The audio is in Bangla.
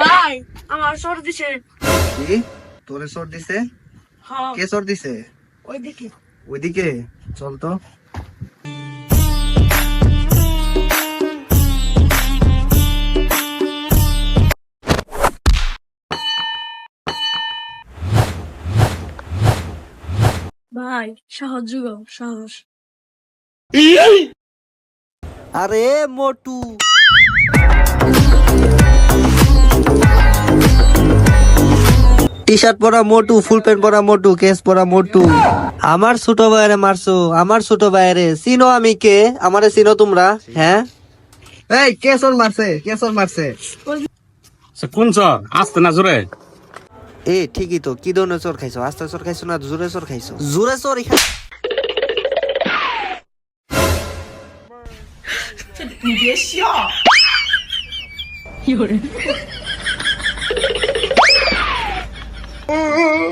ভাই আমার সর দিছে। কি? তোরে সর দিছে? হ্যাঁ। কে সর দিছে? ওই ওইদিকে? চল তো। ভাই সাহস যুগ সাহস। আরে মোটু। টি শার্ট পরা মোটু ফুল প্যান্ট পরা মোটু কেস পরা মোটু। আমার ছোট ভাইরে মারছো আমার ছোট ভাইরে চিনো আমি কে? আমারে চিনো তোমরা হ্যাঁ? এই কে সর মারছে কে সর মারছে কোন চর? আসতে না জোরে। এ ঠিকই তো। কি ধরনের চোর খাইছো? আস্তে চোর খাইছো না জোরে চোর খাইছো? জোরে চোর এখানে।